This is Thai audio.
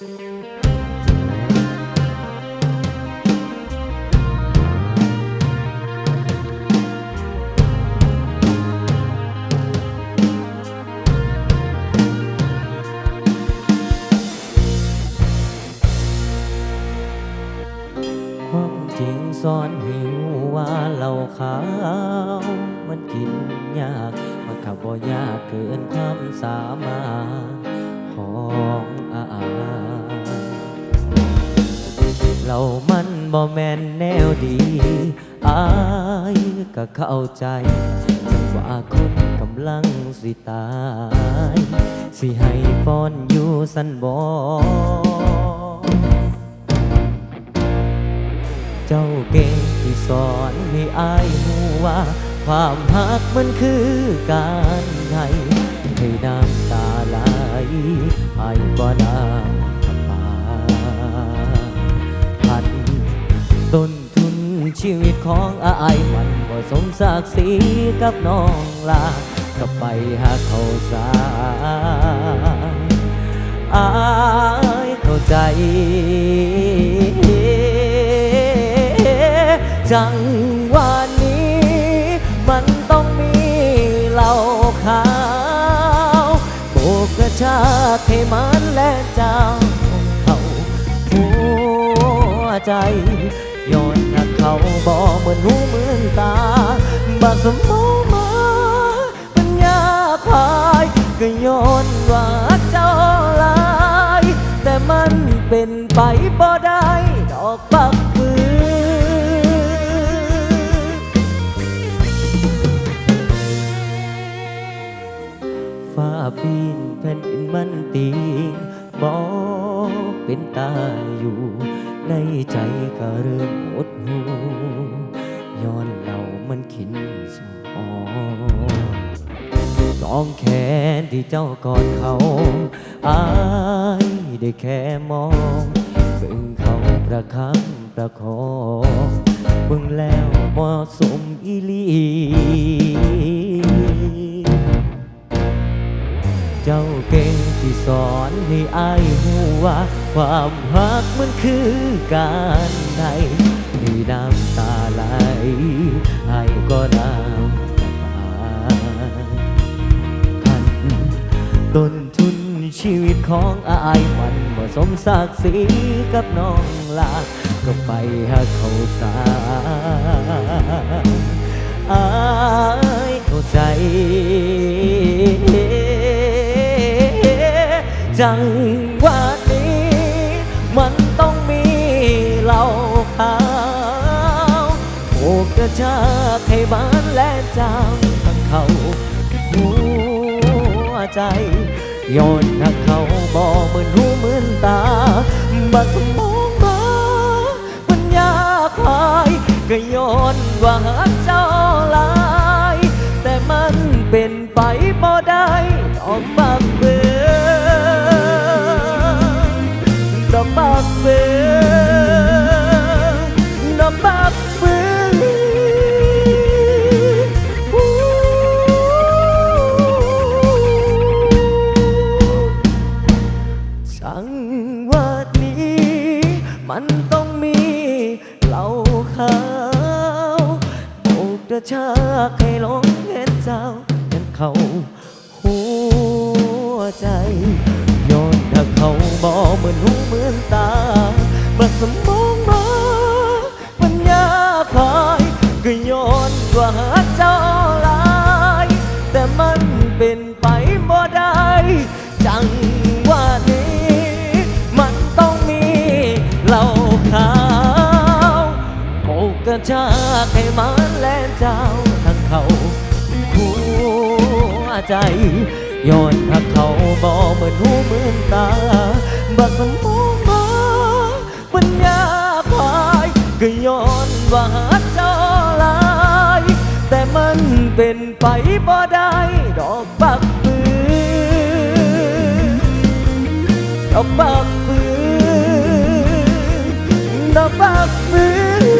ความจริงซ่อนห้รู้ว่าเหล้าขาว มันกินยาก มันขับบ่ยากเกินความสามารถของอา เรามันบ่แม่นแนวดีอายก็เข้าใจจังว่าคนกำลังสิตาย สิให้ฟ้อนอยู่สันบ่เจ้าเก่งที่สอนให้อายหูว่า ความหักมันคือการให้ให้น้ำตาไหลให้ก็น้ ต้นทุนชีวิตของอายมันบ่สมศักดิ์ศรีกับน้องลาก็ไปหาเขาสาอายเข้าใจ จังวะนี้มันต้องมีเหล้าขาวโบกกระชากให้มันและเจ้าของเขาหัวใจ ย้อนหักเขาบ่เหมือนหูเหมือนตาบักสมองมาปัญญาควายก็ย้อนว่าเจ้าลายแต่มันเป็นไปบ่ได้ดอกปักปือฟ้าปีนแผ่นดินมันตีบอก เป็นตาอยู่ ในใจก็เริ่มหดหูย้อนเรามันขินสมองสองแขนที่เจ้ากอดเขาอายได้แค่มองเบิ่งเขาประคับประคองเบิ่งแล้วเหมาะสมอีลี ให้อายหูว่าความหักมันคือการใดมีน้ำตาไหลอายก็น้ำตาพันต้นทุนชีวิตของอายมันบ่สมศักดิ์ศรีกับน้องลาก็ไปหาเขาสาอายเข้าใจ จังหวะนี้ มันต้องมีเหล้าขาวโอกกระชากให้บ้านและจางทั้งเขาหัวใจย้อนหักเขาบ่เหมือนหูเหมือนตาบัดสมองมาปัญญาควายก็ย้อนว่าหักเจ้าลาย แต่มันเป็นไปบ่ได้ดอกบัก มันต้องมีเหล้าขาวโบกกระชากให้หลงเห็นเจ้ากันเขาหัวใจย้อนถ้าเขาบอกเหมือนหูเหมือนตาบัดสมองมาปัญญาควายก็ย้อนว่า อกกระชากให้มันและเจ้าทั้งเขาหัวใจย้อนถ้าเขาบอกเหมือนหูเหมือนตาบัดสมองมาปัญญาพายก็ย้อนว่าหาเจ้าลายแต่มันเป็นไปบ่ได้ดอกบักปือดอกบักปือดอกบักปือ